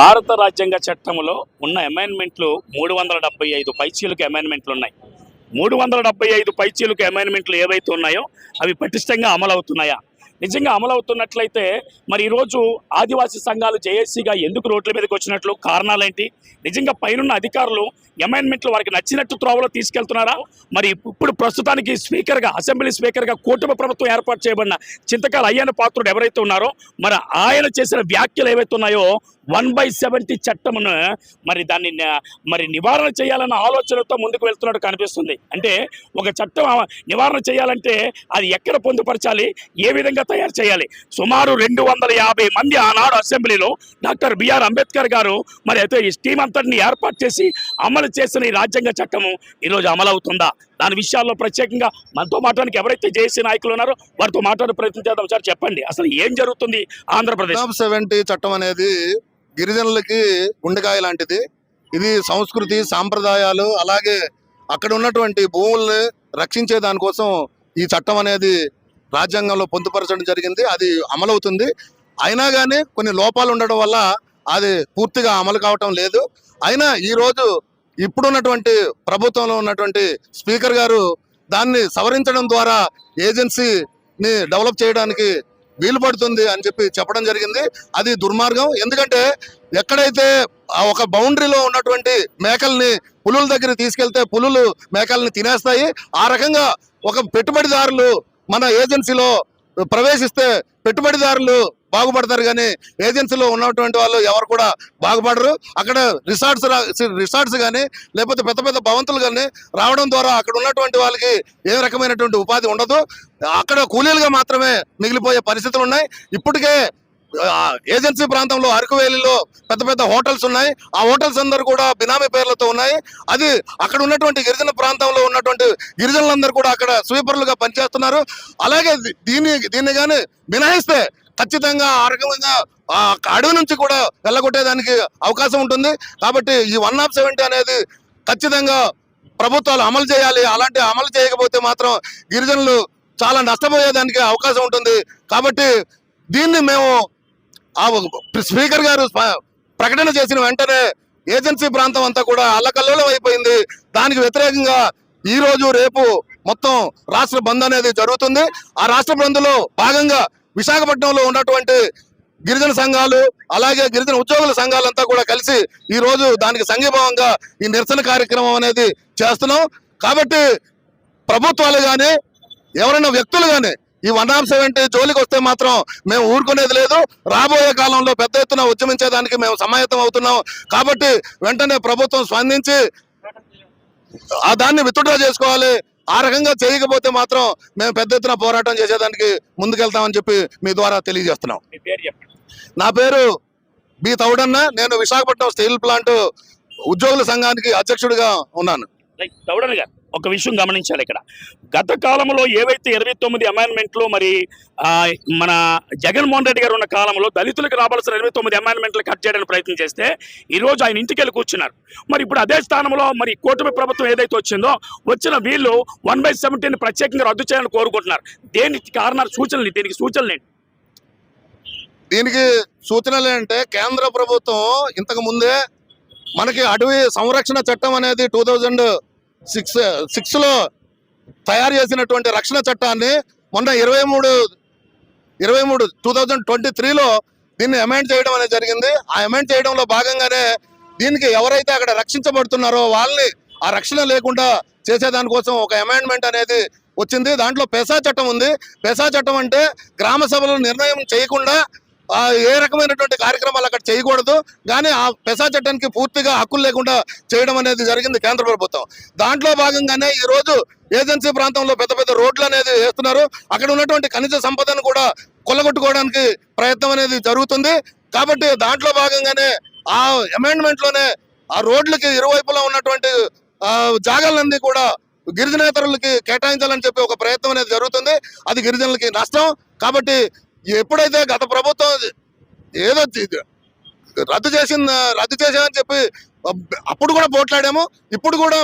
భారత రాజ్యాంగ చట్టంలో ఉన్న అమైన్మెంట్లు మూడు వందల డెబ్బై ఐదు పైచీలకు అమైన్మెంట్లు ఉన్నాయి. మూడు వందల డెబ్బై ఐదు పైచీలకు అమైన్మెంట్లు ఏవైతే ఉన్నాయో అవి పటిష్టంగా అమలు అవుతున్నాయా నిజంగా అమలు అవుతున్నట్లయితే మరి ఈరోజు ఆదివాసీ సంఘాలు జేఏసీగా ఎందుకు రోడ్ల మీదకి వచ్చినట్లు కారణాలేంటి? నిజంగా పైనున్న అధికారులు అమైన్మెంట్లు వారికి నచ్చినట్టు త్రోవలో తీసుకెళ్తున్నారా? మరి ఇప్పుడు ప్రస్తుతానికి స్పీకర్గా అసెంబ్లీ స్పీకర్గా కూటమి ప్రభుత్వం ఏర్పాటు చేయబడిన చింతకాల అయ్యన్న పాత్రుడు ఎవరైతే ఉన్నారో మరి ఆయన చేసిన వ్యాఖ్యలు ఏవైతే ఉన్నాయో వన్ బై సెవెంటీ చట్టమును మరి దాన్ని మరి నివారణ చేయాలన్న ఆలోచనతో ముందుకు వెళ్తున్నట్టు కనిపిస్తుంది. అంటే ఒక చట్టం నివారణ చేయాలంటే అది ఎక్కడ పొందుపరచాలి? ఏ విధంగా తయారు చేయాలి. సుమారు రెండు వందల యాభై మంది ఆనాడు అసెంబ్లీలో డాక్టర్ బిఆర్ అంబేద్కర్ గారు మరి అయితే ఈ స్కీమ్ అంతటిని ఏర్పాటు చేసి అమలు చేసిన ఈ రాజ్యాంగ చట్టము ఈరోజు అమలు అవుతుందా? దాని విషయాల్లో ప్రత్యేకంగా మనతో మాట్లాడానికి ఎవరైతే జేఏసీ నాయకులు ఉన్నారో వారితో మాట్లాడే ప్రయత్నం చేద్దాం సార్ చెప్పండి. అసలు ఏం జరుగుతుంది ఆంధ్రప్రదేశ్? సెవెంటీ చట్టం అనేది గిరిజనులకి గుండెకాయ లాంటిది. ఇది సంస్కృతి సాంప్రదాయాలు అలాగే అక్కడ ఉన్నటువంటి భూముల్ని రక్షించే దానికోసం ఈ చట్టం అనేది రాజ్యాంగంలో పొందుపరచడం జరిగింది అది అమలవుతుంది. అయినా కానీ కొన్ని లోపాలు ఉండడం వల్ల అది పూర్తిగా అమలు కావటం లేదు. అయినా ఈరోజు ఇప్పుడున్నటువంటి ప్రభుత్వంలో ఉన్నటువంటి స్పీకర్ గారు దాన్ని సవరించడం ద్వారా ఏజెన్సీని డెవలప్ చేయడానికి వీలు పడుతుంది అని చెప్పి చెప్పడం జరిగింది. అది దుర్మార్గం. ఎందుకంటే ఎక్కడైతే ఆ ఒక బౌండరీలో ఉన్నటువంటి మేకల్ని పులుల దగ్గర తీసుకెళ్తే పులులు మేకల్ని తినేస్తాయి. ఆ రకంగా ఒక పెట్టుబడిదారులు మన ఏజెన్సీలో ప్రవేశిస్తే పెట్టుబడిదారులు బాగుపడతారు కానీ ఏజెన్సీలో ఉన్నటువంటి వాళ్ళు ఎవరు కూడా బాగుపడరు. అక్కడ రిసార్ట్స్ రిసార్ట్స్ కానీ లేకపోతే పెద్ద పెద్ద భవంతులు కానీ రావడం ద్వారా అక్కడ ఉన్నటువంటి వాళ్ళకి ఏ రకమైనటువంటి ఉపాధి ఉండదు. అక్కడ కూలీలుగా మాత్రమే మిగిలిపోయే పరిస్థితులు ఉన్నాయి. ఇప్పటికే ఏజెన్సీ ప్రాంతంలో అరకువేలిలో పెద్ద పెద్ద హోటల్స్ ఉన్నాయి. ఆ హోటల్స్ అందరూ కూడా బినామీ పేర్లతో ఉన్నాయి. అది అక్కడ ఉన్నటువంటి గిరిజన ప్రాంతంలో ఉన్నటువంటి గిరిజనులందరూ కూడా అక్కడ స్వీపర్లుగా పనిచేస్తున్నారు. అలాగే దీన్ని దీన్ని కానీ మినహాయిస్తే ఖచ్చితంగా ఆ రకంగా అడవి నుంచి కూడా వెళ్ళగొట్టేదానికి అవకాశం ఉంటుంది. కాబట్టి ఈ వన్ ఆఫ్ సెవెంటీ అనేది ఖచ్చితంగా ప్రభుత్వాలు అమలు చేయాలి. అలాంటి అమలు చేయకపోతే మాత్రం గిరిజనులు చాలా నష్టపోయేదానికి అవకాశం ఉంటుంది. కాబట్టి దీన్ని మేము ఆ స్పీకర్ గారు ప్రకటన చేసిన వెంటనే ఏజెన్సీ ప్రాంతం అంతా కూడా అల్లకల్లోలం అయిపోయింది. దానికి వ్యతిరేకంగా ఈ రోజు రేపు మొత్తం రాష్ట్ర బంద్ అనేది జరుగుతుంది. ఆ రాష్ట్ర బంద్లో భాగంగా విశాఖపట్నంలో ఉన్నటువంటి గిరిజన సంఘాలు అలాగే గిరిజన ఉద్యోగుల సంఘాలంతా కూడా కలిసి ఈ రోజు దానికి సంఘీభావంగా ఈ నిరసన కార్యక్రమం అనేది చేస్తున్నాం. కాబట్టి ప్రభుత్వాలు కానీ ఎవరైనా వ్యక్తులు కానీ ఈ వన్ ఆఫ్ సెవెంటీ జోలికి వస్తే మాత్రం మేము ఊరుకునేది లేదు. రాబోయే కాలంలో పెద్ద ఎత్తున ఉద్యమించేదానికి మేము సమాయత్తం అవుతున్నాం. కాబట్టి వెంటనే ప్రభుత్వం స్పందించి ఆ దాన్ని విత్డ్రా చేసుకోవాలి. ఆ రకంగా చేయకపోతే మాత్రం మేము పెద్ద ఎత్తున పోరాటం చేసేదానికి ముందుకెళ్తామని చెప్పి మీ ద్వారా తెలియజేస్తున్నాం. నా పేరు బి తౌడన్న. నేను విశాఖపట్నం స్టీల్ ప్లాంట్ ఉద్యోగుల సంఘానికి అధ్యక్షుడిగా ఉన్నాను. దౌడన్ గారు. ఒక విషయం గమనించాలి ఇక్కడ. గత కాలంలో ఏవైతే ఇరవై తొమ్మిది అమైన్మెంట్లు మరి మన జగన్మోహన్ రెడ్డి గారు ఉన్న కాలంలో దళితులకు రావాల్సిన ఇరవై తొమ్మిది అమైన్మెంట్లు కట్ చేయడానికి ప్రయత్నం చేస్తే ఈరోజు ఆయన ఇంటికి వెళ్ళి కూర్చున్నారు. మరి ఇప్పుడు అదే స్థానంలో మరి కూటమి ప్రభుత్వం ఏదైతే వచ్చిందో వచ్చిన వీళ్ళు వన్ బై సెవెంటీని ప్రత్యేకంగా రద్దు చేయాలని కోరుకుంటున్నారు. దేనికి కారణాలు సూచనలు దీనికి సూచనలు ఏంటి? దీనికి సూచనలు ఏంటంటే కేంద్ర ప్రభుత్వం ఇంతకు ముందే మనకి అటవీ సంరక్షణ చట్టం అనేది టూ థౌజండ్ సిక్స్ సిక్స్లో తయారు చేసినటువంటి రక్షణ చట్టాన్ని మొన్న ఇరవై మూడు ఇరవై మూడు టూ థౌజండ్ ట్వంటీ త్రీలో దీన్ని అమెండ్ చేయడం అనేది జరిగింది. ఆ అమెండ్ చేయడంలో భాగంగానే దీనికి ఎవరైతే అక్కడ రక్షించబడుతున్నారో వాళ్ళని ఆ రక్షణ లేకుండా చేసేదానికోసం ఒక అమెండ్మెంట్ అనేది వచ్చింది. దాంట్లో పెసా చట్టం ఉంది. పెసా చట్టం అంటే గ్రామ సభలు నిర్ణయం చేయకుండా ఏ రకమైనటువంటి కార్యక్రమాలు అక్కడ చేయకూడదు. కానీ ఆ పెసా చట్టానికి పూర్తిగా హక్కులు లేకుండా చేయడం అనేది జరిగింది కేంద్ర ప్రభుత్వం. దాంట్లో భాగంగానే ఈ రోజు ఏజెన్సీ ప్రాంతంలో పెద్ద పెద్ద రోడ్లు అనేది వేస్తున్నారు. అక్కడ ఉన్నటువంటి ఖనిజ సంపదను కూడా కొల్లగొట్టుకోవడానికి ప్రయత్నం అనేది జరుగుతుంది. కాబట్టి దాంట్లో భాగంగానే ఆ అమెండ్మెంట్లోనే ఆ రోడ్లకి ఇరువైపులా ఉన్నటువంటి జాగాలన్నీ కూడా గిరిజనేతరులకి కేటాయించాలని చెప్పి ఒక ప్రయత్నం అనేది జరుగుతుంది. అది గిరిజనులకి నష్టం. కాబట్టి ఎప్పుడైతే గత ప్రభుత్వం ఏదో రద్దు చేసిన రద్దు చేసామని చెప్పి అప్పుడు కూడా పోట్లాడాము. ఇప్పుడు కూడా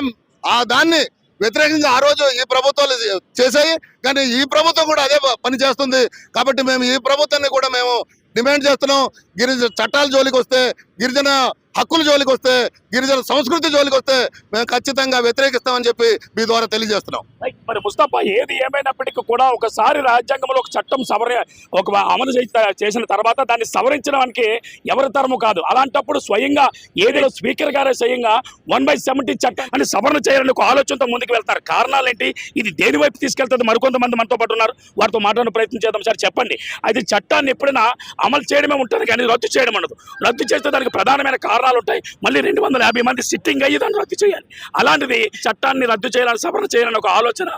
ఆ దాన్ని వ్యతిరేకంగా ఆ రోజు ఈ ప్రభుత్వాలు చేశాయి. కానీ ఈ ప్రభుత్వం కూడా అదే పని చేస్తుంది. కాబట్టి మేము ఈ ప్రభుత్వాన్ని కూడా మేము డిమాండ్ చేస్తున్నాం. గిరిజన చట్టాల జోలికి వస్తే గిరిజన హక్కుల జోలికి వస్తే గిరిజన సంస్కృతి జోలికి వస్తే మేము ఖచ్చితంగా వ్యతిరేకిస్తామని చెప్పి మీ ద్వారా తెలియజేస్తున్నాం. మరి ముస్తఫా ఏది ఏమైనప్పటికీ కూడా ఒకసారి రాజ్యాంగంలో ఒక చట్టం సవర ఒక అమలు చేసిన- చేసిన తర్వాత దాన్ని సవరించడానికి ఎవరి తరము కాదు. అలాంటప్పుడు స్వయంగా ఏదో స్పీకర్ గారే స్వయంగా వన్ బై సెవెంటీ చట్టం అని సవరణ చేయాలని ఒక ఆలోచనతో ముందుకు వెళ్తారు. కారణాలు ఏంటి ఇది దేని వైపు తీసుకెళ్తుంది? మరికొంతమంది మనతో పాటు ఉన్నారు. వారితో మాట్లాడిన ప్రయత్నం చేద్దాం సార్. చెప్పండి. అది చట్టాన్ని ఎప్పుడైనా అమలు చేయడమే ఉంటుంది కానీ రద్దు చేయడం ఉండదు రద్దు చేస్తే దానికి ప్రధానమైన కారణం కారణాలు ఉంటాయి. మళ్ళీ రెండు వందల యాభై మంది సిట్టింగ్ అయ్యి దాన్ని రద్దు చేయాలి. అలాంటిది చట్టాన్ని రద్దు చేయాలని సవరణ చేయాలని ఒక ఆలోచన.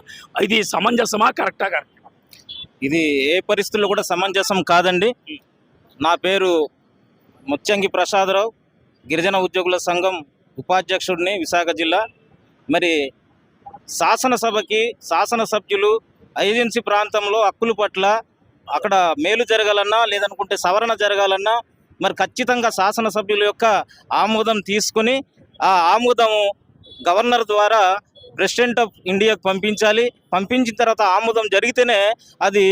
ఇది సమంజసమా కరెక్టా కరెక్ట్? ఇది ఏ పరిస్థితుల్లో కూడా సమంజసం కాదండి. నా పేరు ముత్యంగి ప్రసాదరావు. గిరిజన ఉద్యోగుల సంఘం ఉపాధ్యక్షుడిని విశాఖ జిల్లా. మరి శాసనసభకి శాసనసభ్యులు ఏజెన్సీ ప్రాంతంలో హక్కుల పట్ల అక్కడ మేలు జరగాలన్నా లేదనుకుంటే సవరణ జరగాలన్నా మరి ఖచ్చితంగా శాసనసభ్యుల యొక్క ఆమోదం తీసుకుని ఆ ఆమోదము గవర్నర్ ద్వారా ప్రెసిడెంట్ ఆఫ్ ఇండియాకు పంపించాలి. పంపించిన తర్వాత ఆమోదం జరిగితేనే అది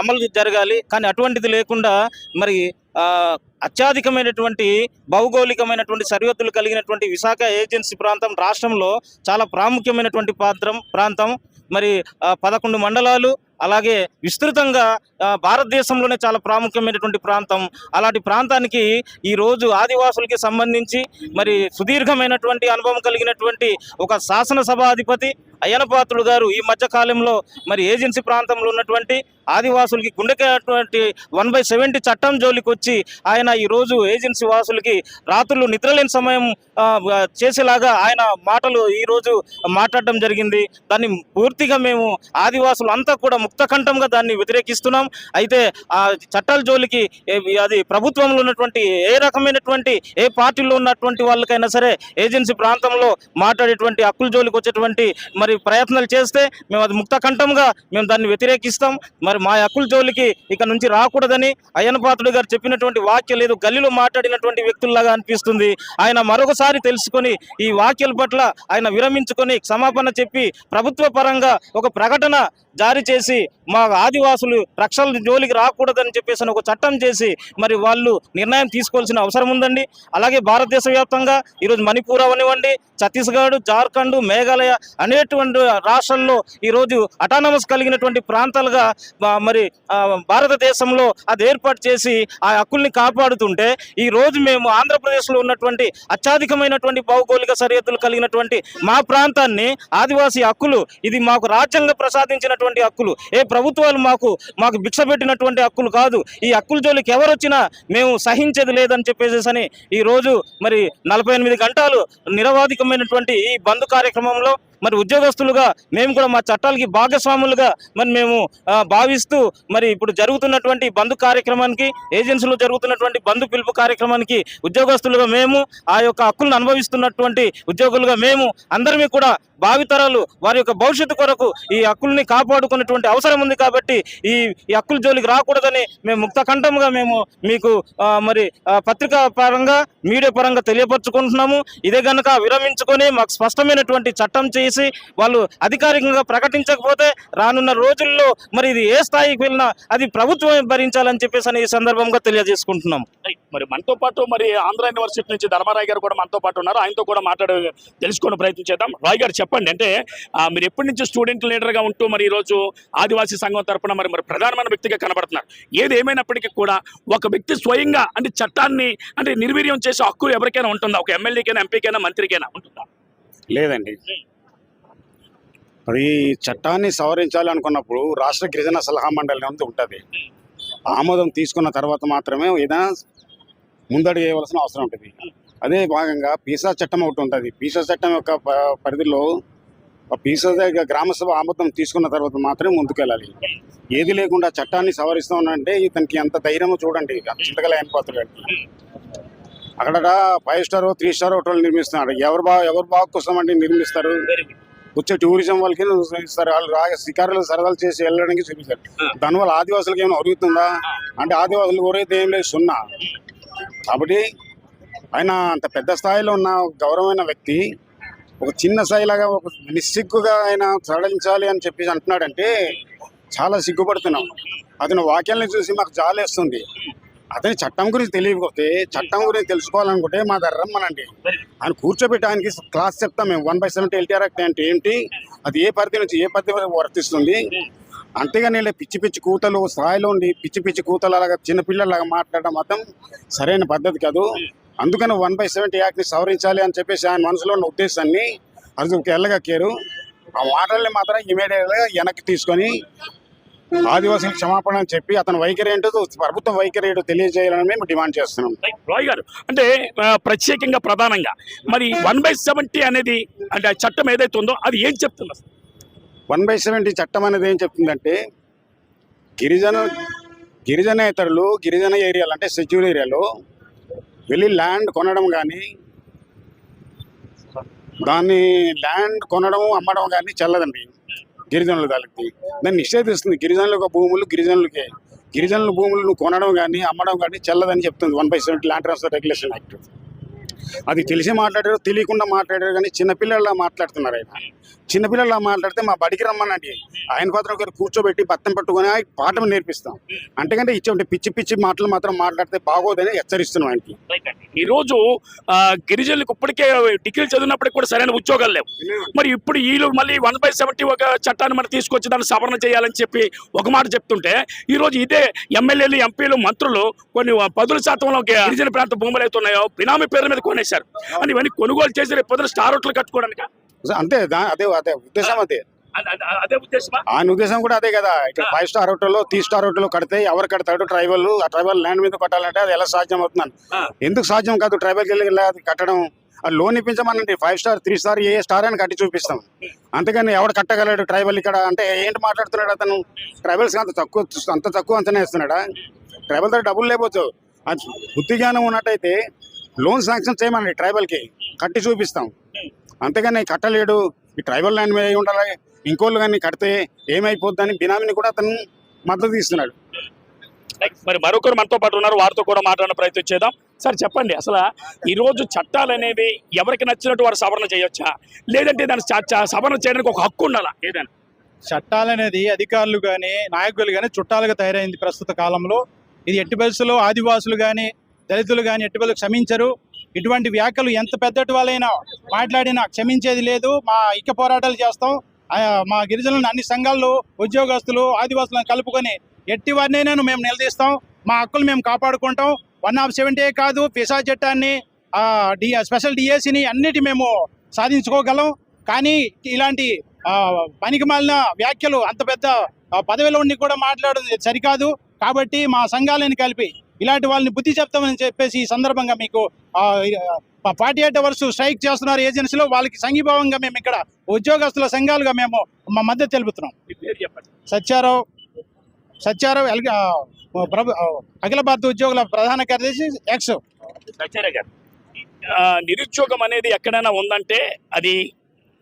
అమలు జరగాలి. కానీ అటువంటిది లేకుండా మరి అత్యాధికమైనటువంటి అత్యధికమైనటువంటి భౌగోళికమైనటువంటి సరిహద్దులు కలిగినటువంటి విశాఖ ఏజెన్సీ ప్రాంతం రాష్ట్రంలో చాలా ప్రాముఖ్యమైనటువంటి పాత్రం ప్రాంతం. మరి పదకొండు మండలాలు అలాగే విస్తృతంగా భారతదేశంలోనే చాలా ప్రాముఖ్యమైనటువంటి ప్రాంతం. అలాంటి ప్రాంతానికి ఈ రోజు ఆదివాసులకి సంబంధించి మరి సుదీర్ఘమైనటువంటి అనుభవం కలిగినటువంటి ఒక శాసనసభాధిపతి అయ్యనపాత్రుడు గారు ఈ మధ్య కాలంలో మరి ఏజెన్సీ ప్రాంతంలో ఉన్నటువంటి ఆదివాసులకి గుండెకైనటువంటి వన్ బై సెవెంటీ చట్టం జోలికి వచ్చి ఆయన ఈ రోజు ఏజెన్సీ వాసులకి రాత్రులు నిద్రలేని సమయం చేసేలాగా ఆయన మాటలు ఈరోజు మాట్లాడడం జరిగింది. దాన్ని పూర్తిగా మేము ఆదివాసులు అంతా కూడా ముక్తకంఠంగా దాన్ని వ్యతిరేకిస్తున్నాం. అయితే ఆ చట్టాల జోలికి అది ప్రభుత్వంలో ఉన్నటువంటి ఏ రకమైనటువంటి ఏ పార్టీలో ఉన్నటువంటి వాళ్ళకైనా సరే ఏజెన్సీ ప్రాంతంలో మాట్లాడేటువంటి హక్కుల జోలికి వచ్చేటువంటి మరి ప్రయత్నాలు చేస్తే మేము అది ముక్తకంఠంగా మేము దాన్ని వ్యతిరేకిస్తాం. మరి మా హక్కుల జోలికి ఇక నుంచి రాకూడదని అయ్యనపాత్రుడు గారు చెప్పినటువంటి వాక్యం లేదు గల్లీలో మాట్లాడినటువంటి వ్యక్తుల్లాగా అనిపిస్తుంది. ఆయన మరొకసారి తెలుసుకొని ఈ వాక్యాల పట్ల ఆయన విరమించుకొని క్షమాపణ చెప్పి ప్రభుత్వ పరంగా ఒక ప్రకటన జారీ చేసి మా ఆదివాసులు రక్షణ జోలికి రాకూడదని చెప్పేసి ఒక చట్టం చేసి మరి వాళ్ళు నిర్ణయం తీసుకోవాల్సిన అవసరం ఉందండి. అలాగే భారతదేశ వ్యాప్తంగా ఈరోజు మణిపూర్ అవనివ్వండి ఛత్తీస్గఢ్ జార్ఖండ్ మేఘాలయ అనేటువంటి రాష్ట్రాల్లో ఈరోజు అటానమస్ కలిగినటువంటి ప్రాంతాలుగా మరి భారతదేశంలో అది ఏర్పాటు చేసి ఆ హక్కుల్ని కాపాడుతుంటే ఈ రోజు మేము ఆంధ్రప్రదేశ్లో ఉన్నటువంటి అత్యధికమైనటువంటి భౌగోళిక సరిహద్దులు కలిగినటువంటి మా ప్రాంతాన్ని ఆదివాసీ హక్కులు ఇది మాకు రాజ్యాంగం ప్రసాదించినటువంటి హక్కులు ఏ ప్రభుత్వాలు మాకు మాకు భిక్ష పెట్టినటువంటి హక్కులు కాదు. ఈ హక్కుల జోలికి ఎవరు వచ్చినా మేము సహించేది లేదని చెప్పేసి అని ఈ రోజు మరి నలభై ఎనిమిది గంటలు నిరవాధికమైనటువంటి ఈ బంద్ కార్యక్రమంలో మరి ఉద్యోగస్తులుగా మేము కూడా మా చట్టాలకి భాగస్వాములుగా మరి మేము భావిస్తూ మరి ఇప్పుడు జరుగుతున్నటువంటి బంధు కార్యక్రమానికి ఏజెన్సీలో జరుగుతున్నటువంటి బంధు పిలుపు కార్యక్రమానికి ఉద్యోగస్తులుగా మేము ఆ యొక్క హక్కులను అనుభవిస్తున్నటువంటి ఉద్యోగులుగా మేము అందరమీ కూడా భావితరాలు వారి యొక్క భవిష్యత్తు కొరకు ఈ హక్కుల్ని కాపాడుకునేటువంటి అవసరం ఉంది కాబట్టి ఈ ఈ హక్కుల జోలికి రాకూడదని మేము ముక్త కంఠంగా మేము మీకు మరి పత్రికా పరంగా మీడియా పరంగా తెలియపరచుకుంటున్నాము. ఇదే గనక విరమించుకొని మాకు స్పష్టమైనటువంటి చట్టం చేసి వాళ్ళు అధికారికంగా ప్రకటించకపోతే రానున్న రోజుల్లో మరి ఇది ఏ స్థాయికి వెళ్ళినా అది ప్రభుత్వం భరించాలని చెప్పేసి అని ఈ సందర్భంగా తెలియజేసుకుంటున్నాం మరి మనతో పాటు మరి ఆంధ్ర యూనివర్సిటీ నుంచి ధర్మారాయ్ గారు కూడా మనతో పాటు ఉన్నారు. ఆయనతో కూడా మాట్లాడే తెలుసుకునే ప్రయత్నం చేద్దాం. రాయ్ గారు చెప్పండి. అంటే మీరు ఎప్పటి నుంచి స్టూడెంట్ లీడర్గా ఉంటూ మరి ఈరోజు ఆదివాసీ సంఘం తరపున మరి మరి ప్రధానమైన వ్యక్తిగా కనబడుతున్నారు. ఏది ఏమైనప్పటికీ కూడా ఒక వ్యక్తి స్వయంగా అంటే చట్టాన్ని అంటే నిర్వీర్యం చేసే హక్కు ఎవరికైనా ఉంటుందా? ఒక ఎమ్మెల్యేకైనా ఎంపీకైనా మంత్రికైనా ఉంటుందా? లేదండి. మరి ఈ చట్టాన్ని సవరించాలి అనుకున్నప్పుడు రాష్ట్ర గిరిజన సలహా మండలి అనేది ఉంటుంది. ఆమోదం తీసుకున్న తర్వాత మాత్రమే ఏదైనా ముందడుగు చేయవలసిన అవసరం ఉంటుంది. అదే భాగంగా పీసా చట్టం ఒకటి ఉంటుంది. పీసా చట్టం యొక్క పరిధిలో పీసా దగ్గర గ్రామసభ ఆమోదం తీసుకున్న తర్వాత మాత్రమే ముందుకెళ్ళాలి. ఏది లేకుండా చట్టాన్ని సవరిస్తామనంటే ఇతనికి ఎంత ధైర్యమో చూడండి. చింతకల అయిపోతాడు అక్కడ five star three star hotel నిర్మిస్తున్నాడు. ఎవరు బాగా ఎవరు బాగా కోసం అంటే నిర్మిస్తారు? వచ్చే టూరిజం వాళ్ళకి ఇస్తారు. వాళ్ళు రాగా శికారులు సరదాలు చేసి వెళ్ళడానికి చూపిస్తారు. దానివల్ల ఆదివాసులకు ఏమైనా అరుగుతుందా? అంటే ఆదివాసులు కోరేది ఏం లేదు సున్నా. కాబట్టి ఆయన అంత పెద్ద స్థాయిలో ఉన్న గౌరవమైన వ్యక్తి ఒక చిన్న స్థాయిలాగా ఒక నిస్సిగ్గుగా ఆయన సడలించాలి అని చెప్పేసి అంటున్నాడంటే చాలా సిగ్గుపడుతున్నాం. అతని వాక్యాలను చూసి మాకు జాలేస్తుంది. అతని చట్టం గురించి తెలియకపోతే చట్టం గురించి తెలుసుకోవాలనుకుంటే మా దగ్గర రమ్మనండి. ఆయన కూర్చోబెట్టి ఆయనకి క్లాస్ చెప్తాం మేము. One by seventy LTR act అంటే ఏంటి? అది ఏ పరిధి నుంచి ఏ పరిధి వరకు వర్తిస్తుంది? అంతేగాని పిచ్చి పిచ్చి కూతలు స్థాయిలో ఉండి పిచ్చి పిచ్చి కూతలు అలాగా చిన్నపిల్లలాగా మాట్లాడడం మాత్రం సరైన పద్ధతి కాదు. అందుకని వన్ బై సెవెంటీ యాక్ట్ని సవరించాలి అని చెప్పేసి ఆయన మనసులో ఉన్న ఉద్దేశాన్ని అది ఎల్లగక్కారు ఆ మాటల్ని మాత్రం ఇమీడియట్గా వెనక్కి తీసుకొని ఆదివాసులకు క్షమాపణ అని చెప్పి అతని వైఖరి ఏంటో ప్రభుత్వం వైఖరి ఏంటో తెలియజేయాలని మేము డిమాండ్ చేస్తున్నాం రాయ్ గారు అంటే ప్రత్యేకంగా ప్రధానంగా మరి వన్ బై సెవెంటీ అనేది అంటే ఆ చట్టం ఏదైతే ఉందో అది ఏం చెప్తుంది? వన్ బై సెవెంటీ చట్టం అనేది ఏం చెప్తుందంటే గిరిజన గిరిజనేతరులు గిరిజన ఏరియాలు అంటే సెక్యూర్ ఏరియాలో వెళ్ళి ల్యాండ్ కొనడం కానీ దాన్ని ల్యాండ్ కొనడం అమ్మడం కానీ చల్లదండి. గిరిజనుల దానికి. దాన్ని నిషేధిస్తుంది. గిరిజనుల భూములు గిరిజనులకే. గిరిజనుల భూములను కొనడం కానీ అమ్మడం కానీ చల్లదని చెప్తుంది. One by seventy land transfer regulation act. అది తెలిసి మాట్లాడారు తెలియకుండా మాట్లాడారు కానీ చిన్నపిల్లల్లా మాట్లాడుతున్నారు ఆయన. చిన్నపిల్లల్లా మాట్లాడితే మా బడికి రమ్మనండి. ఆయన పాత్ర ఒకరు కూర్చోబెట్టి బత్తం పెట్టుకొని పాఠం నేర్పిస్తాం. అంతేకంటే ఇచ్చే పిచ్చి పిచ్చి మాటలు మాత్రం మాట్లాడితే బాగోదని హెచ్చరిస్తున్నాం ఆయనకి. ఈ రోజు ఆ, గిరిజనులకు ఇప్పటికే డిగ్రీలు చదివినప్పటికి కూడా సరైన ఉద్యోగాలు లేవు. మరి ఇప్పుడు వీళ్ళు మళ్ళీ వన్ బై సెవెంటీ ఒక చట్టాన్ని మరి తీసుకొచ్చి దాన్ని సవరణ చేయాలని చెప్పి ఒక మాట చెప్తుంటే ఈ రోజు ఇదే ఎమ్మెల్యేలు ఎంపీలు మంత్రులు కొన్ని పదుల శాతంలో గిరిజన ప్రాంత భూములు అయితే ఉన్నాయో బినామీ పేరు మీద కొనేశారు అని ఇవన్నీ కొనుగోలు చేసి రేపు పొద్దున స్టార్ హోటల్ కట్టుకోవడానికి? అంతే అదే అదే ఉద్దేశం అదే. అదే ఉద్దేశమా? ఆయన ఉద్దేశం కూడా అదే కదా. ఇక్కడ ఫైవ్ స్టార్ హోటల్లో త్రీ స్టార్ హోటల్లో కడితే ఎవరు కడతాడు? ట్రైబల్ ఆ ట్రైబల్ ల్యాండ్ మీద కట్టాలంటే అది ఎలా సాధ్యం అవుతుందని ఆ. ఎందుకు సాధ్యం కాదు ట్రైబల్ కట్టడం? ఆ లోన్ ఇప్పించమనండి. ఫైవ్ స్టార్ త్రీ స్టార్ ఏ స్టార్ అని కట్టి చూపిస్తాం. అంతేగాని ఎవడు కట్టగలడు ట్రైబల్ ఇక్కడ? అంటే ఏంటి మాట్లాడుతున్నాడు అతను? ట్రైబల్స్ అంత తక్కువ అంత తక్కువ అంచనా వేస్తున్నాడా? ట్రైబల్ దగ్గర డబ్బులు లేకపోవచ్చు. బుద్ధి జ్ఞానం ఉన్నట్టయితే లోన్ శాంక్షన్ చేయమనండి ట్రైబల్కి. కట్టి చూపిస్తాం. అంతేగాని కట్టలేడు. ఈ ట్రైబల్ ల్యాండ్ మీద అయి ఉండాలి. ఇంకోళ్ళు కానీ కడితే ఏమైపోద్దని బినామీని కూడా అతను మద్దతు ఇస్తున్నాడు. మరి మరొకరు మనతో పాటు ఉన్నారు. వారితో కూడా మాట్లాడిన ప్రయత్నం చేద్దాం. సార్ చెప్పండి. అసలు ఈ రోజు చట్టాలు అనేవి ఎవరికి నచ్చినట్టు వారు సవరణ చేయొచ్చా? లేదంటే దాన్ని సవరణ చేయడానికి ఒక హక్కు ఉండాలా? ఏదైనా? చట్టాలు అనేది అధికారులు కానీ నాయకులు కానీ చుట్టాలుగా తయారైంది ప్రస్తుత కాలంలో. ఇది ఎట్టి పరిస్థితుల్లో ఆదివాసులు కానీ దళితులు కానీ ఎట్టి క్షమించరు. ఇటువంటి వ్యాఖ్యలు ఎంత పెద్దటి వాళ్ళైనా మాట్లాడినా క్షమించేది లేదు. మా ఇక పోరాటాలు చేస్తాం. ఆ, మా గిరిజనులను అన్ని సంఘాలు ఉద్యోగస్తులు ఆదివాసులను కలుపుకొని ఎట్టి వారినైనా మేము నిలదీస్తాం. మా హక్కులు మేము కాపాడుకుంటాం. వన్ ఆఫ్ సెవెంటీ కాదు పిసా చట్టాన్ని డి స్పెషల్ డిఎస్సిని అన్నిటి మేము సాధించుకోగలం. కానీ ఇలాంటి పనికి మాలిన వ్యాఖ్యలు అంత పెద్ద పదవిలో ఉండి కూడా మాట్లాడడం సరికాదు. కాబట్టి మా సంఘాలను కలిపి ఇలాంటి వాళ్ళని బుద్ధి చెప్తామని చెప్పేసి ఈ సందర్భంగా మీకు ఫార్టీ ఎయిట్ అవర్స్ స్ట్రైక్ చేస్తున్నారు ఏజెన్సీలో. వాళ్ళకి సంఘీభావంగా మేము ఇక్కడ ఉద్యోగస్తుల సంఘాలుగా మేము మా మద్దతు తెలుపుతున్నాం. సత్యారావు సత్యారావు ప్రభు అఖిల భారత ఉద్యోగుల ప్రధాన కార్యదర్శి ఎక్స్. గారు నిరుద్యోగం అనేది ఎక్కడైనా ఉందంటే అది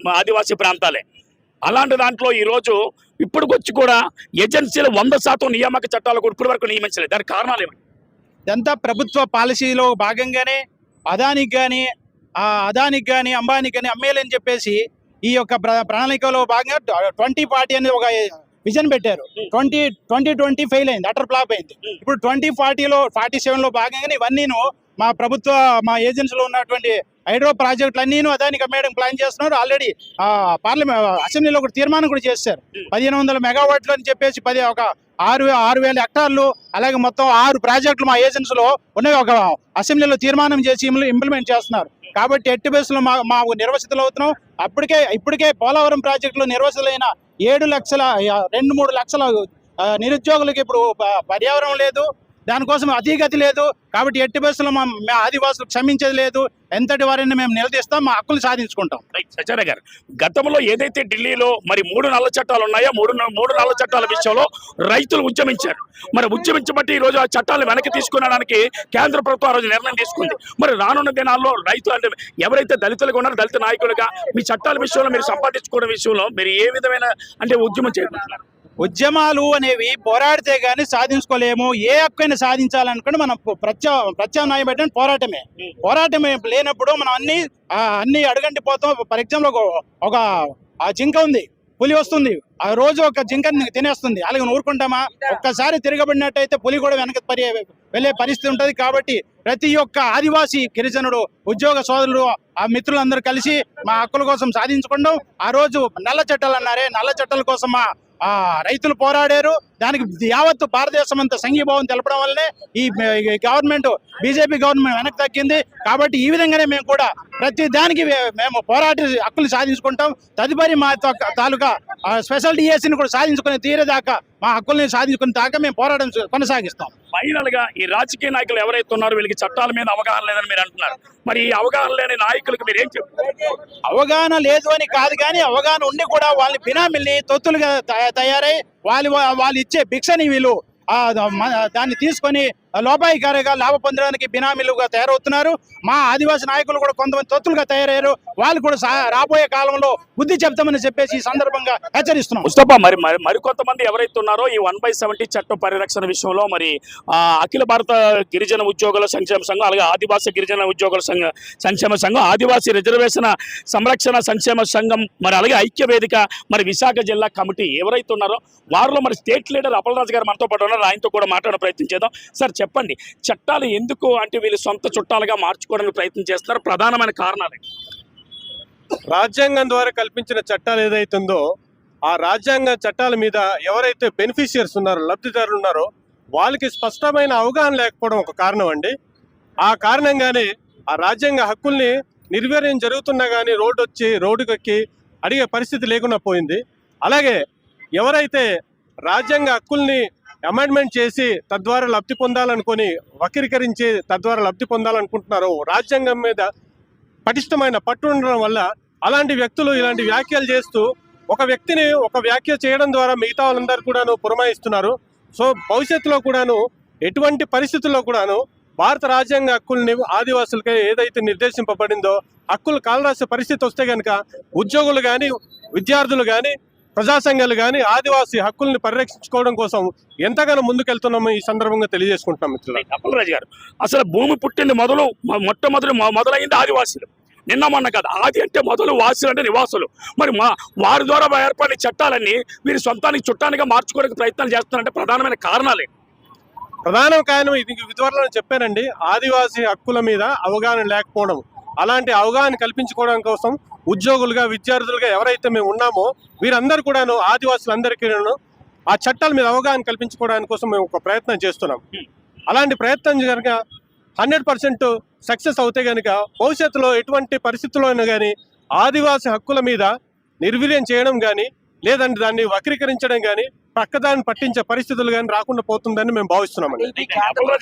మా ఆదివాసీ ప్రాంతాలే. అలాంటి దాంట్లో ఈరోజు ఇప్పటికొచ్చి కూడా ఏజెన్సీలు వంద శాతం నియామక చట్టాలు కూడా ఇప్పటి వరకు నియమించలేదు. దానికి కారణాలు ఏమిటి? ఇదంతా ప్రభుత్వ పాలసీలో భాగంగానే అదానికి కానీ ఆ అదానికి కానీ అంబానీకి కానీ అమ్మేయాలని చెప్పేసి ఈ యొక్క ప్ర- ప్రణాళికలో భాగంగా ట్వంటీ పార్టీ అనేది ఒక విజన్ పెట్టారు. ట్వంటీ ట్వంటీ ట్వంటీ ఫెయిల్ అయింది అటర్ ఫ్లాప్ అయింది. ఇప్పుడు ట్వంటీ ఫార్టీలో ఫార్టీ సెవెన్లో భాగంగానే ఇవన్నీను మా ప్రభుత్వ మా ఏజెన్సీలో ఉన్నటువంటి హైడ్రో ప్రాజెక్టులు అన్నీను అదానికి అమ్మేయడం ప్లాన్ చేస్తున్నారు. ఆల్రెడీ పార్లమెంట్ అసెంబ్లీలో ఒక తీర్మానం కూడా చేశారు. పదిహేను వందల మెగావాట్లు అని చెప్పేసి పది ఒక ఆరు ఆరు వేల హెక్టార్లు అలాగే మొత్తం ఆరు ప్రాజెక్టులు మా ఏజెన్సీలో ఉన్నాయి. ఒక అసెంబ్లీలో తీర్మానం చేసి ఇంప్లి- ఇంప్లిమెంట్ చేస్తున్నారు. కాబట్టి ఎట్టి బస్సులు మా మా నిర్వసితులు అవుతున్నాం. అప్పటికే ఇప్పటికే పోలవరం ప్రాజెక్టులో నిర్వసితులైన ఏడు లక్షల రెండు మూడు లక్షల నిరుద్యోగులకు ఇప్పుడు పర్యావరణం లేదు. దానికోసం అధిగతి లేదు. కాబట్టి ఎట్టి బస్సులు మా మా ఆదివాసులు క్షమించేది లేదు. ఎంతటి వారిని మేము నిలదీస్తాం మా హక్కులు సాధించుకుంటాం. రైట్ గారు గతంలో ఏదైతే ఢిల్లీలో మరి మూడు నల్ల చట్టాలు ఉన్నాయో మూడు మూడు నల్ల చట్టాల విషయంలో రైతులు ఉద్యమించారు. మరి ఉద్యమించబట్టి ఈ రోజు ఆ చట్టాలు వెనక్కి తీసుకునడానికి కేంద్ర ప్రభుత్వం ఆ రోజు నిర్ణయం తీసుకుంది. మరి రానున్న దినాల్లో రైతులు అంటే ఎవరైతే దళితులుగా ఉన్నారో దళిత నాయకులుగా మీ చట్టాల విషయంలో మీరు సంపాదించుకోవడం విషయంలో మీరు ఏ విధమైన అంటే ఉద్యమం చేయబోతున్నారు ఉద్యమాలు అనేవి పోరాడితే గానీ సాధించుకోలేము. ఏ హక్కైనా సాధించాలనుకుంటే మనం ప్రత్యా ప్రత్యామ్నాయం పెట్టిన పోరాటమే. పోరాటం లేనప్పుడు మనం అన్ని అన్ని అడుగంటి పోతాం. ఫర్ ఎగ్జాంపుల్ ఒక ఒక ఆ జింక ఉంది. పులి వస్తుంది. ఆ రోజు ఒక జింకని తినేస్తుంది. అలాగే ఊరుకుంటామా? ఒక్కసారి తిరగబడినట్టయితే పులి కూడా వెనక పరి వెళ్ళే పరిస్థితి ఉంటది. కాబట్టి ప్రతి ఒక్క ఆదివాసీ గిరిజనుడు ఉద్యోగ సోదరులు ఆ మిత్రులందరూ కలిసి మా హక్కుల కోసం సాధించుకుంటాం ఆ రోజు నల్ల చట్టాలు అన్నారే. నల్ల చట్టాల కోసం మా ఆ రైతులు పోరాడారు. దానికి యావత్తు భారతదేశం అంతా సంఘీభావం తెలపడం వల్లనే ఈ గవర్నమెంట్ బీజేపీ గవర్నమెంట్ వెనక్కి తగ్గింది. కాబట్టి ఈ విధంగానే మేము కూడా ప్రతి దానికి మేము పోరాట హక్కులు సాధించుకుంటాం. తదుపరి మా తాలూకా స్పెషల్ డిఎస్సీని కూడా సాధించుకునే తీరేదాకా మా హక్కుల్ని సాధించుకుని దాకా మేము పోరాటం కొనసాగిస్తాం. ఫైనల్గా ఈ రాజకీయ నాయకులు ఎవరైతే ఉన్నారో వీళ్ళకి చట్టాల మీద అవగాహన లేదని మీరు అంటున్నారు. మరి ఈ అవగాహన లేని నాయకులకు మీరు ఏం చెప్తారు? అవగాహన లేదు అని కాదు కానీ అవగాహన ఉండి కూడా వాళ్ళని బినామిల్ని తొత్తులుగా తయ- తయారై వాళ్ళు వాళ్ళు ఇచ్చే భిక్షని వీళ్ళు దాన్ని తీసుకొని లోపాయికారిగా లాభ పొందడానికి బినామీలుగా తయారవుతున్నారు. మా ఆదివాసీ నాయకులు కూడా కొంతమంది తొత్తులుగా తయారయ్యారు. వాళ్ళు కూడా రాబోయే కాలంలో బుద్ధి చెప్తామని చెప్పేసి ఈ సందర్భంగా హెచ్చరిస్తున్నాం. ముస్తఫా మరి మరి మరికొంతమంది ఎవరైతే ఉన్నారో ఈ వన్ బై సెవెంటీ చట్ట పరిరక్షణ విషయంలో మరి ఆ, అఖిల భారత గిరిజన ఉద్యోగుల సంక్షేమ సంఘం అలాగే ఆదివాసీ గిరిజన ఉద్యోగుల సంఘ సంక్షేమ సంఘం ఆదివాసీ రిజర్వేషన్ సంరక్షణ సంక్షేమ సంఘం మరి అలాగే ఐక్య వేదిక మరి విశాఖ జిల్లా కమిటీ ఎవరైతే ఉన్నారో వారిలో మరి స్టేట్ లీడర్ అపలరాజు గారు మనతో పాటు ఉన్నారు. ఆయనతో కూడా మాట్లాడే ప్రయత్నం చేద్దాం. సార్ చెప్పండి. చట్టాలు ఎందుకు అంటే వీళ్ళు సొంత చుట్టాలుగా మార్చుకోవడానికి ప్రయత్నం చేస్తున్నారు? ప్రధానమైన కారణాలు రాజ్యాంగం ద్వారా కల్పించిన చట్టాలు ఏదైతుందో ఆ రాజ్యాంగ చట్టాల మీద ఎవరైతే బెనిఫిషియర్స్ ఉన్నారో లబ్ధిదారులు ఉన్నారో వాళ్ళకి స్పష్టమైన అవగాహన లేకపోవడం ఒక కారణం అండి. ఆ కారణంగానే ఆ రాజ్యాంగ హక్కుల్ని నిర్వీర్యం జరుగుతున్నా కానీ రోడ్డు వచ్చి రోడ్డుకి ఎక్కి అడిగే పరిస్థితి లేకుండా పోయింది. అలాగే ఎవరైతే రాజ్యాంగ హక్కుల్ని అమెండ్మెంట్ చేసి తద్వారా లబ్ధి పొందాలనుకొని వక్రీకరించి తద్వారా లబ్ధి పొందాలనుకుంటున్నారో. రాజ్యాంగం మీద పటిష్టమైన పట్టు ఉండడం వల్ల అలాంటి వ్యక్తులు ఇలాంటి వ్యాఖ్యలు చేస్తూ ఒక వ్యక్తిని ఒక వ్యాఖ్య చేయడం ద్వారా మిగతా వాళ్ళందరూ కూడాను పురమాయిస్తున్నారు. సో భవిష్యత్తులో కూడాను ఎటువంటి పరిస్థితుల్లో కూడాను భారత రాజ్యాంగ హక్కుల్ని ఆదివాసులకి ఏదైతే నిర్దేశింపబడిందో హక్కులు కాలరాసే పరిస్థితి వస్తే కనుక ఉద్యోగులు కానీ విద్యార్థులు కానీ ప్రజా సంఘాలు కానీ ఆదివాసీ హక్కుల్ని పరిరక్షించుకోవడం కోసం ఎంతగానో ముందుకెళ్తున్నామో ఈ సందర్భంగా తెలియజేసుకుంటున్నాం మిత్రులు అప్పలరాజు గారు అసలు భూమి పుట్టింది మొదలు మొట్టమొదటి మొదలైంది ఆదివాసులు. నిన్న మొన్న కదా ఆది అంటే మొదలు వాసులు అంటే నివాసులు. మరి మా వారి ద్వారా ఏర్పడిన చట్టాలన్నీ వీరి సొంతానికి చుట్టానిగా మార్చుకోవడానికి ప్రయత్నాలు చేస్తున్నారంటే ప్రధానమైన కారణాలు? ప్రధాన కారణం ఇది ఇదివరలో చెప్పానండి ఆదివాసీ హక్కుల మీద అవగాహన లేకపోవడం. అలాంటి అవగాహన కల్పించుకోవడం కోసం ఉద్యోగులుగా విద్యార్థులుగా ఎవరైతే మేము ఉన్నామో వీరందరూ కూడాను ఆదివాసులందరికీ ఆ చట్టాల మీద అవగాహన కల్పించుకోవడానికి కోసం మేము ఒక ప్రయత్నం చేస్తున్నాం. అలాంటి ప్రయత్నం కనుక హండ్రెడ్ పర్సెంట్ సక్సెస్ అవుతే కనుక భవిష్యత్తులో ఎటువంటి పరిస్థితుల్లో అయినా కానీ ఆదివాసీ హక్కుల మీద నిర్వీర్యం చేయడం కానీ లేదంటే దాన్ని వక్రీకరించడం కానీ పక్కదాన్ని పట్టించే పరిస్థితులు కానీ రాకుండా పోతుందని మేము భావిస్తున్నామండి.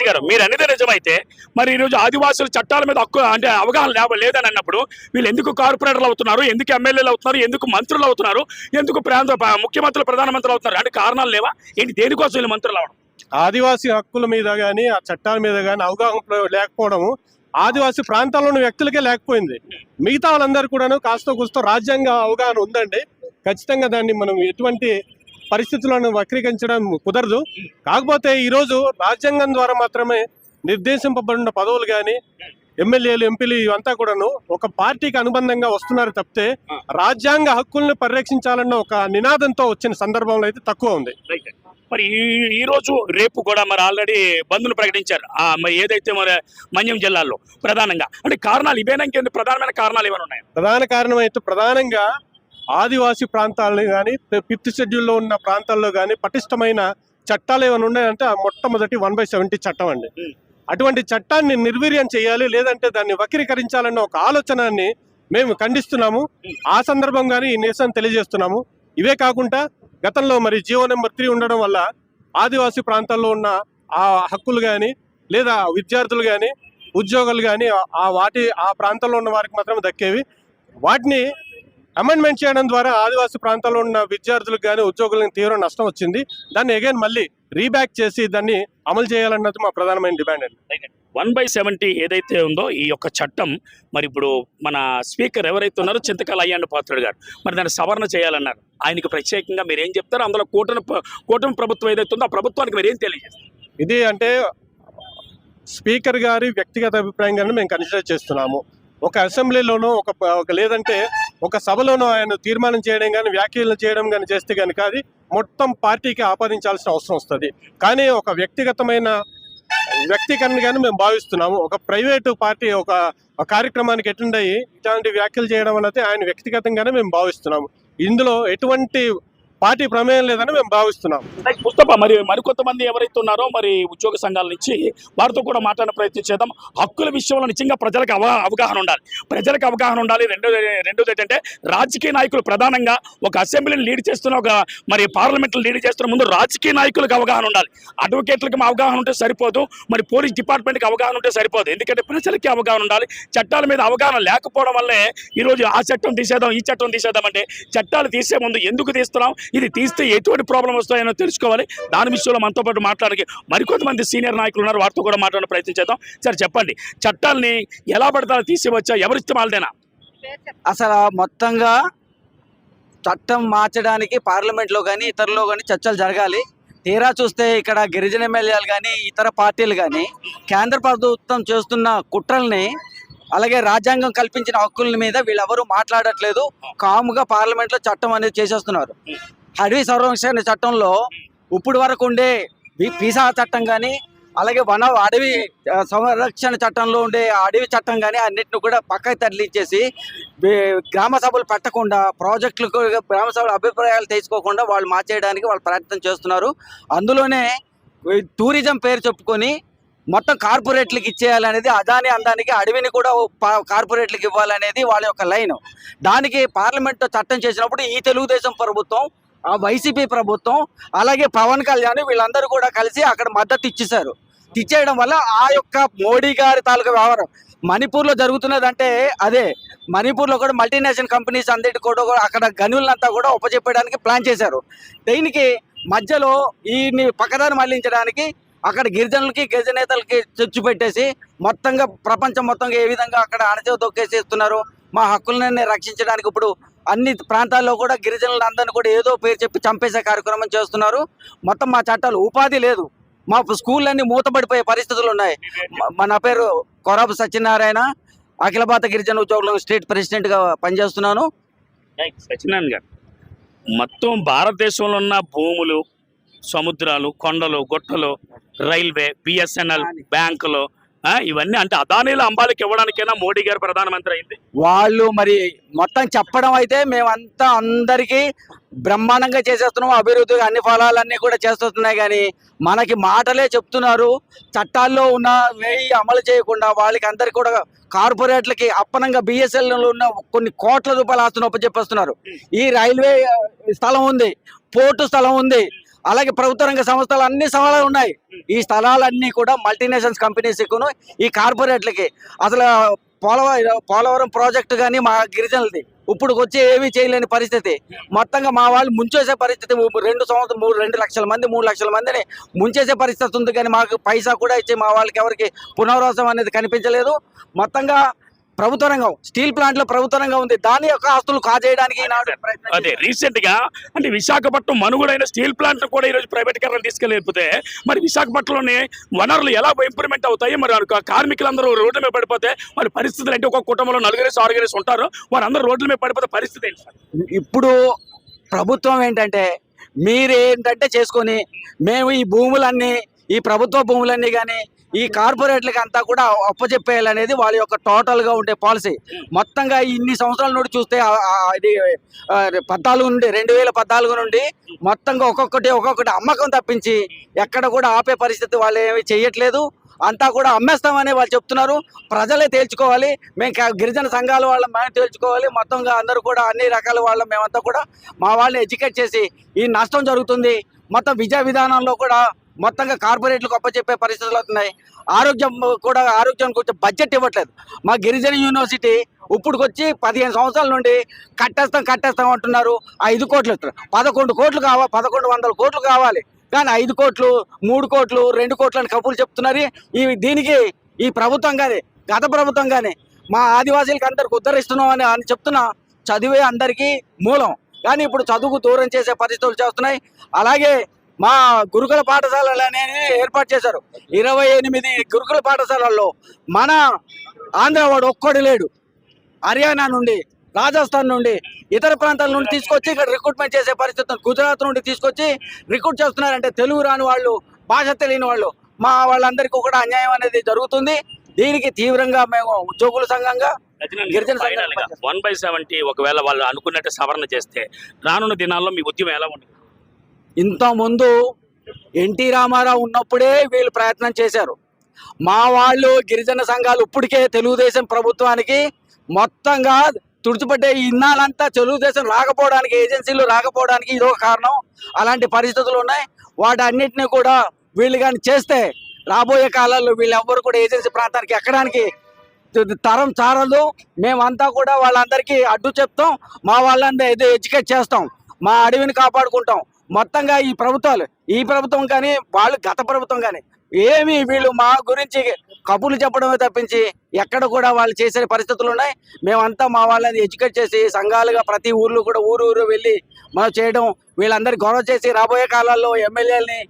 గారు మీరు అనేది నిజమైతే మరి ఈ రోజు ఆదివాసుల చట్టాల మీద హక్కు అంటే అవగాహన లేదని అన్నప్పుడు వీళ్ళు ఎందుకు కార్పొరేటర్లు అవుతున్నారు ఎందుకు ఎమ్మెల్యేలు అవుతున్నారు ఎందుకు మంత్రులు అవుతున్నారు ఎందుకు ప్రాంత ముఖ్యమంత్రులు ప్రధానమంత్రులు అవుతున్నారు అంటే కారణాలు లేవా? ఏంటి దేనికోసం వీళ్ళు మంత్రులు అవడం? ఆదివాసీ హక్కుల మీద కానీ ఆ చట్టాల మీద కానీ అవగాహన లేకపోవడం ఆదివాసీ ప్రాంతాల్లో ఉన్న వ్యక్తులకే లేకపోయింది. మిగతా వాళ్ళందరూ కూడాను కాస్త కూస్తో రాజ్యాంగ అవగాహన ఉందండి. ఖచ్చితంగా దాన్ని మనం ఎటువంటి పరిస్థితులను వక్రీకరించడం కుదరదు. కాకపోతే ఈరోజు రాజ్యాంగం ద్వారా మాత్రమే నిర్దేశింపబడిన పదవులు కానీ ఎమ్మెల్యేలు ఎంపీలు ఇవంతా కూడాను ఒక పార్టీకి అనుబంధంగా వస్తున్నారు తప్పితే రాజ్యాంగ హక్కుల్ని పరిరక్షించాలన్న ఒక నినాదంతో వచ్చిన సందర్భంలో అయితే తక్కువ ఉంది. మరి ఈ ఈ రోజు రేపు కూడా మరి ఆల్రెడీ బంద్ను ప్రకటించారు. ఆ మరి ఏదైతే మరి మన్యం జిల్లాలో ప్రధానంగా. అంటే కారణాలు ఇవేనా ప్రధానమైన కారణాలు ఏమైనా ఉన్నాయి? ప్రధాన కారణం అయితే ప్రధానంగా ఆదివాసీ ప్రాంతాలను కానీ ఫిఫ్త్ షెడ్యూల్లో ఉన్న ప్రాంతాల్లో కానీ పటిష్టమైన చట్టాలు ఏమైనా ఉన్నాయంటే ఆ మొట్టమొదటి వన్ బై సెవెంటీ చట్టం అండి. అటువంటి చట్టాన్ని నిర్వీర్యం చేయాలి లేదంటే దాన్ని వక్రీకరించాలన్న ఒక ఆలోచనని మేము ఖండిస్తున్నాము. ఆ సందర్భంగానే ఈ నిరసన తెలియజేస్తున్నాము. ఇవే కాకుండా గతంలో మరి జియో నెంబర్ త్రీ ఉండడం వల్ల ఆదివాసీ ప్రాంతాల్లో ఉన్న ఆ హక్కులు కానీ లేదా విద్యార్థులు కానీ ఉద్యోగులు కానీ ఆ వాటి ఆ ప్రాంతంలో ఉన్న వారికి మాత్రం దక్కేవి. వాటిని అమెండ్మెంట్ చేయడం ద్వారా ఆదివాసీ ప్రాంతాల్లో ఉన్న విద్యార్థులకు కానీ ఉద్యోగులకు తీవ్ర నష్టం వచ్చింది. దాన్ని అగైన్ మళ్ళీ రీబ్యాక్ చేసి దాన్ని అమలు చేయాలన్నది మా ప్రధానమైన డిమాండ్ అండి. వన్ బై సెవెంటీ ఏదైతే ఉందో ఈ యొక్క చట్టం మరి ఇప్పుడు మన స్పీకర్ ఎవరైతే ఉన్నారో చింతకాల అయ్యాండు పాత్రుడు గారు మరి దాన్ని సవరణ చేయాలన్నారు. ఆయనకి ప్రత్యేకంగా మీరు ఏం చెప్తారు అందులో కూటమి కూటమి ప్రభుత్వం ఏదైతే ఉందో ఆ ప్రభుత్వానికి మీరు ఏం తెలియజేస్తారు? ఇది అంటే స్పీకర్ గారి వ్యక్తిగత అభిప్రాయంగానే మేము కన్సిడర్ చేస్తున్నాము. ఒక అసెంబ్లీలోనూ ఒక లేదంటే ఒక సభలోనూ ఆయన తీర్మానం చేయడం కానీ వ్యాఖ్యలు చేయడం కానీ చేస్తే కనుక అది మొత్తం పార్టీకి ఆపాదించాల్సిన అవసరం వస్తుంది. కానీ ఒక వ్యక్తిగతమైన వ్యక్తీకరణ కానీ మేము భావిస్తున్నాము. ఒక ప్రైవేటు పార్టీ ఒక కార్యక్రమానికి అటెండ్ అయ్యి ఇట్లాంటి వ్యాఖ్యలు చేయడం అనేది ఆయన వ్యక్తిగతంగానే మేము భావిస్తున్నాము. ఇందులో ఎటువంటి పార్టీ ప్రమేయం లేదని మేము భావిస్తున్నాం. లైక్ ముస్తఫా మరి మరికొంతమంది ఎవరైతే ఉన్నారో మరి ఉద్యోగ సంఘాల నుంచి వారితో కూడా మాట్లాడిన ప్రయత్నం చేద్దాం. హక్కుల విషయంలో నిజంగా ప్రజలకు అవ అవగాహన ఉండాలి. ప్రజలకు అవగాహన ఉండాలి. రెండో రెండోది ఏంటంటే రాజకీయ నాయకులు ప్రధానంగా ఒక అసెంబ్లీని లీడ్ చేస్తున్న ఒక మరి పార్లమెంట్లు లీడ్ చేస్తున్న ముందు రాజకీయ నాయకులకు అవగాహన ఉండాలి. అడ్వకేట్లకు అవగాహన ఉంటే సరిపోదు. మరి పోలీస్ డిపార్ట్మెంట్కి అవగాహన ఉంటే సరిపోదు. ఎందుకంటే ప్రజలకి అవగాహన ఉండాలి. చట్టాల మీద అవగాహన లేకపోవడం వల్లే ఈరోజు ఆ చట్టం తీసేద్దాం ఈ చట్టం తీసేద్దాం అంటే చట్టాలు తీసే ముందు ఎందుకు తీస్తున్నాం? ఇది తీస్తే ఎటువంటి ప్రాబ్లం వస్తాయో తెలుసుకోవాలి. దాని విషయంలో మనతో పాటు మాట్లాడడానికి మరికొంతమంది సీనియర్ నాయకులు ఉన్నారు. వారితో కూడా మాట్లాడే ప్రయత్నం చేద్దాం. సరే చెప్పండి. చట్టాలని ఎలా పడతారో తీసివచ్చా? ఎవరిస్తే వాళ్ళదేనా? అసలు మొత్తంగా చట్టం మార్చడానికి పార్లమెంట్లో కానీ ఇతరులో కానీ చర్చలు జరగాలి. తీరా చూస్తే ఇక్కడ గిరిజన ఎమ్మెల్యేలు కానీ ఇతర పార్టీలు కానీ కేంద్ర ప్రభుత్వం చేస్తున్న కుట్రల్ని అలాగే రాజ్యాంగం కల్పించిన హక్కుల మీద వీళ్ళెవరూ మాట్లాడట్లేదు. కాముగా పార్లమెంట్లో చట్టం అనేది చేసేస్తున్నారు. అడవి సంరక్షణ చట్టంలో ఇప్పుడు వరకు ఉండే పీసా చట్టం కానీ అలాగే వన అడవి సంరక్షణ చట్టంలో ఉండే అడవి చట్టం కానీ అన్నిటిని కూడా పక్కకి తరలించేసి గ్రామ సభలు పెట్టకుండా ప్రాజెక్టులకు గ్రామ సభల అభిప్రాయాలు తెచ్చుకోకుండా వాళ్ళు మార్చేయడానికి వాళ్ళు ప్రయత్నం చేస్తున్నారు. అందులోనే టూరిజం పేరు చెప్పుకొని మొత్తం కార్పొరేట్లకు ఇచ్చేయాలనేది అదాని అందానికి అడవిని కూడా కార్పొరేట్లకు ఇవ్వాలనేది వాళ్ళ యొక్క లైన్. దానికి పార్లమెంట్లో చట్టం చేసినప్పుడు ఈ తెలుగుదేశం ప్రభుత్వం వైసీపీ ప్రభుత్వం అలాగే పవన్ కళ్యాణ్ వీళ్ళందరూ కూడా కలిసి అక్కడ మద్దతు ఇచ్చేశారు. ఇచ్చేయడం వల్ల ఆ యొక్క మోడీ గారి తాలూకా వ్యవహారం. మణిపూర్లో జరుగుతున్నదంటే అదే. మణిపూర్లో కూడా మల్టీనేషనల్ కంపెనీస్ అందరికీ కూడా అక్కడ గనులంతా కూడా ఉపజెప్పడానికి ప్లాన్ చేశారు. దీనికి మధ్యలో ఈ పక్కదారి మళ్ళించడానికి అక్కడ గిరిజనులకి గిరిజనేతలకి చొచ్చు పెట్టేసి మొత్తంగా ప్రపంచం మొత్తంగా ఏ విధంగా అక్కడ అణచివ తొక్కేసేస్తున్నారు మా హక్కులని రక్షించడానికి ఇప్పుడు అన్ని ప్రాంతాల్లో కూడా గిరిజనులు అందరిని కూడా ఏదో పేరు చెప్పి చంపేసే కార్యక్రమం చేస్తున్నారు. మొత్తం మా చట్టాలు ఉపాధి లేదు. మా స్కూళ్ళన్నీ మూతపడిపోయే పరిస్థితులు ఉన్నాయి. నా పేరు కొరాబు సత్యనారాయణ అఖిల భారత గిరిజన ఉద్యోగుల స్టేట్ ప్రెసిడెంట్గా పనిచేస్తున్నాను. సత్యనారాయణ గారు. మొత్తం భారతదేశంలో ఉన్న భూములు సముద్రాలు కొండలు గుట్టలు రైల్వే బిఎస్ఎన్ఎల్ బ్యాంకులు ఇవన్నీ అంటే అదానీల అంబాలికి ఇవ్వడానికైనా మోడీ గారు ప్రధానమంత్రి అయింది. వాళ్ళు మరి మొత్తం చెప్పడం అయితే మేమంతా అందరికీ బ్రహ్మాండంగా చేసేస్తున్నాం అభివృద్ధి అన్ని ఫలాలన్నీ కూడా చేస్తున్నాయి కానీ మనకి మాటలే చెప్తున్నారు. చట్టాల్లో ఉన్న వేయి అమలు చేయకుండా వాళ్ళకి అందరికి కూడా కార్పొరేట్లకి అప్పనంగా బిఎస్ఎల్ ఉన్న కొన్ని కోట్ల రూపాయల ఆస్తులు చెప్పేస్తున్నారు ఈ రైల్వే స్థలం ఉంది పోర్టు స్థలం ఉంది అలాగే ప్రభుత్వ రంగ సంస్థలు అన్ని స్థలాలు ఉన్నాయి. ఈ స్థలాలన్నీ కూడా మల్టీనేషనల్స్ కంపెనీస్ ఈ కార్పొరేట్లకి. అసలు పోలవరం పోలవరం ప్రాజెక్టు కానీ మా గిరిజనులది. ఇప్పుడు వచ్చి ఏమీ చేయలేని పరిస్థితి. మొత్తంగా మా వాళ్ళు ముంచేసే పరిస్థితి ము- రెండు సంవత్సరం మూడు రెండు లక్షల మంది మూడు లక్షల మందిని ముంచేసే పరిస్థితి ఉంది కానీ మాకు పైసా కూడా ఇచ్చి మా వాళ్ళకి ఎవరికి పునరావాసం అనేది కనిపించలేదు. మొత్తంగా ప్రభుత్వ రంగం స్టీల్ ప్లాంట్లో ప్రభుత్వ రంగం ఉంది. దాని యొక్క ఆస్తులు కాజేయడానికి అదే రీసెంట్గా అంటే విశాఖపట్నం మనుగడైన స్టీల్ ప్లాంట్ కూడా ఈ రోజు ప్రైవేటీకరణ తీసుకెళ్ళిపోతే మరి విశాఖపట్నంలోని వనరులు ఎలా ఇంప్రూవ్మెంట్ అవుతాయి? మరి కార్మికులందరూ రోడ్ల మీద పడిపోతే మరి పరిస్థితులు అంటే ఒక కుటుంబంలో నలుగురేసి ఆరుగురేసి ఉంటారు. వారందరూ రోడ్ల మీద పడిపోతే పరిస్థితి ఏంటి ఇప్పుడు ప్రభుత్వం ఏంటంటే మీరేంటంటే చేసుకొని మేము ఈ భూములన్నీ ఈ ప్రభుత్వ భూములన్నీ కానీ ఈ కార్పొరేట్లకి అంతా కూడా అప్పచెప్పేయాలనేది వాళ్ళ యొక్క టోటల్గా ఉండే పాలసీ. మొత్తంగా ఇన్ని సంవత్సరాల నుండి చూస్తే ఇది పద్నాలుగు నుండి రెండు వేల పద్నాలుగు నుండి మొత్తంగా ఒక్కొక్కటి ఒక్కొక్కటి అమ్మకం తప్పించి ఎక్కడ కూడా ఆపే పరిస్థితి వాళ్ళు ఏమి చేయట్లేదు. అంతా కూడా అమ్మేస్తామని వాళ్ళు చెప్తున్నారు. ప్రజలే తేల్చుకోవాలి. మేము కా- గిరిజన సంఘాల వాళ్ళ మేము తేల్చుకోవాలి. మొత్తంగా అందరూ కూడా అన్ని రకాల వాళ్ళ మేమంతా కూడా మా వాళ్ళని ఎడ్యుకేట్ చేసి ఈ నష్టం జరుగుతుంది. మొత్తం విద్యా విధానంలో కూడా మొత్తంగా కార్పొరేట్లకు అప్పచెప్పే పరిస్థితులు అవుతున్నాయి. ఆరోగ్యం కూడా ఆరోగ్యం కొంచెం బడ్జెట్ ఇవ్వట్లేదు. మా గిరిజన యూనివర్సిటీ ఇప్పుడుకొచ్చి పదిహేను సంవత్సరాల నుండి కట్టేస్తాం కట్టేస్తాం అంటున్నారు. ఐదు కోట్లు పదకొండు కోట్లు కావాలి పదకొండు వందల కోట్లు కావాలి. కానీ ఐదు కోట్లు మూడు కోట్లు రెండు కోట్లు అని కబుర్లు చెప్తున్నారు. ఈ దీనికి ఈ ప్రభుత్వం కానీ గత ప్రభుత్వం కానీ మా ఆదివాసీలకు అందరికి ఉద్ధరిస్తున్నాం అని అని చెప్తున్నా చదివే అందరికీ మూలం. కానీ ఇప్పుడు చదువుకు దూరం చేసే పరిస్థితులు చేస్తున్నాయి. అలాగే మా గురుకుల పాఠశాలలు అనేది ఏర్పాటు చేశారు ఇరవై ఎనిమిది గురుకుల పాఠశాలల్లో మన ఆంధ్రవాడు ఒక్కడు లేడు హర్యానా నుండి రాజస్థాన్ నుండి ఇతర ప్రాంతాల నుండి తీసుకొచ్చి ఇక్కడ రిక్రూట్మెంట్ చేసే పరిస్థితి. గుజరాత్ నుండి తీసుకొచ్చి రిక్రూట్ చేస్తున్నారంటే తెలుగు రాని వాళ్ళు భాష తెలియని వాళ్ళు మా వాళ్ళందరికీ కూడా అన్యాయం అనేది జరుగుతుంది దీనికి తీవ్రంగా మేము ఉద్యోగుల సంఘంగా గిరిజన. వన్ బై సెవెంటీ ఒకవేళ వాళ్ళు అనుకున్నట్టు సవరణ చేస్తే రానున్న దినాల్లో మీ ఉద్యమం ఎలా ఉంటుంది ఇంతకుముందు ఎన్టీ రామారావు ఉన్నప్పుడే వీళ్ళు ప్రయత్నం చేశారు. మా వాళ్ళు గిరిజన సంఘాలు ఇప్పటికే తెలుగుదేశం ప్రభుత్వానికి మొత్తంగా తుడిచిపట్టే ఇన్నాళ్ళంతా తెలుగుదేశం రాకపోవడానికి ఏజెన్సీలు రాకపోవడానికి ఇదో కారణం. అలాంటి పరిస్థితులు ఉన్నాయి. వాటన్నిటిని కూడా వీళ్ళు కానీ చేస్తే రాబోయే కాలాల్లో వీళ్ళెవ్వరు కూడా ఏజెన్సీ ప్రాంతానికి ఎక్కడానికి తరం చారదు. మేమంతా కూడా వాళ్ళందరికీ అడ్డు చెప్తాం. మా వాళ్ళందరూ ఏదో ఎడ్యుకేట్ చేస్తాం. మా అడవిని కాపాడుకుంటాం. మొత్తంగా ఈ ప్రభుత్వాలు ఈ ప్రభుత్వం కానీ వాళ్ళు గత ప్రభుత్వం కానీ ఏమి వీళ్ళు మా గురించి కబుర్లు చెప్పడమే తప్పించి ఎక్కడ కూడా వాళ్ళు చేసే పరిస్థితులు ఉన్నాయి. మేమంతా మా వాళ్ళని ఎడ్యుకేట్ చేసి సంఘాలుగా ప్రతి ఊర్లో కూడా ఊరు ఊరు వెళ్ళి మనం చేయడం వీళ్ళందరి గొడవ చేసి రాబోయే కాలాల్లో ఎమ్మెల్యేలని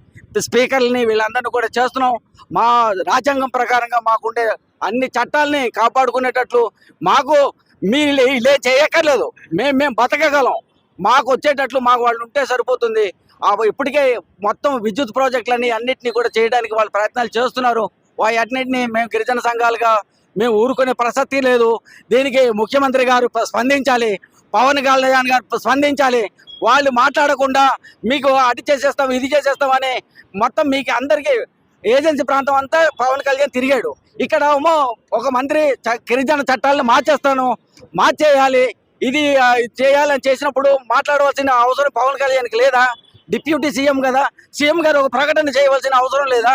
స్పీకర్లని వీళ్ళందరినీ కూడా చేస్తున్నాం. మా రాజ్యాంగం ప్రకారంగా మాకుండే అన్ని చట్టాలని కాపాడుకునేటట్లు మాకు మీరు ఇలా చేయక్కర్లేదు. మేము మేము బతకగలం. మాకు వచ్చేటట్లు మాకు వాళ్ళు ఉంటే సరిపోతుంది. ఆ ఇప్పటికే మొత్తం విద్యుత్ ప్రాజెక్టులని అన్నింటినీ కూడా చేయడానికి వాళ్ళు ప్రయత్నాలు చేస్తున్నారు. వాటన్నిటిని మేము గిరిజన సంఘాలుగా మేము ఊరుకునే ప్రసక్తి లేదు. దీనికి ముఖ్యమంత్రి గారు స్పందించాలి. పవన్ కళ్యాణ్ గారు స్పందించాలి. వాళ్ళు మాట్లాడకుండా మీకు అది చేసేస్తాం ఇది చేసేస్తాం అని మొత్తం మీకు అందరికీ ఏజెన్సీ ప్రాంతం అంతా పవన్ కళ్యాణ్ తిరిగాడు. ఇక్కడ ఒక మంత్రి గిరిజన చట్టాలను మార్చేస్తాను మార్చేయాలి. ఇది చేయాలని చేసినప్పుడు మాట్లాడవలసిన అవసరం పవన్ కళ్యాణ్కి లేదా? డిప్యూటీ సీఎం కదా. సీఎం గారు ఒక ప్రకటన చేయవలసిన అవసరం లేదా?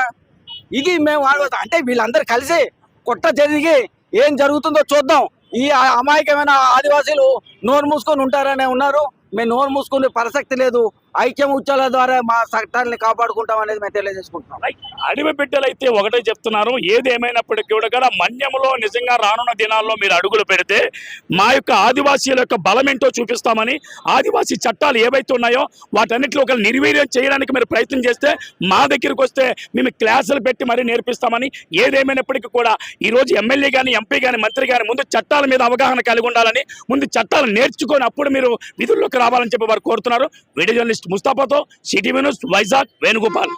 ఇది మేము ఆడవచ్చు అంటే వీళ్ళందరూ కలిసి కుట్ర జరిగి ఏం జరుగుతుందో చూద్దాం. ఈ అమాయకమైన ఆదివాసీలు నోరు మూసుకొని ఉంటారనే ఉన్నారు. మేము నోరు మూసుకునే ప్రసక్తి లేదు. ఐక్యం ఉచ్చాల ద్వారా మా చట్టాన్ని కాపాడుకుంటాం అనేది మేము తెలియజేసుకుంటున్నాం. అడవి అయితే ఒకటే చెప్తున్నారు ఏది ఏమైనప్పటికీ కూడా మన్యంలో నిజంగా రానున్న దినాల్లో మీరు అడుగులు పెడితే మా యొక్క ఆదివాసీల యొక్క బలం ఏంటో చూపిస్తామని ఆదివాసీ చట్టాలు ఏవైతే ఉన్నాయో వాటన్నిటిలో ఒక నిర్వీర్యం చేయడానికి మీరు ప్రయత్నం చేస్తే మా దగ్గరికి వస్తే మేము క్లాసులు పెట్టి మరీ నేర్పిస్తామని ఏదేమైనప్పటికీ కూడా ఈ రోజు ఎమ్మెల్యే కానీ ఎంపీ కానీ మంత్రి కానీ ముందు చట్టాల మీద అవగాహన కలిగి ఉండాలని ముందు చట్టాలు నేర్చుకొని అప్పుడు మీరు విధుల్లోకి రావాలని చెప్పి వారు కోరుతున్నారు. వీడియో జర్నలిస్ట్ ముస్తాఫాతో సిటీ న్యూస్ వైజాగ్ వేణుగోపాల్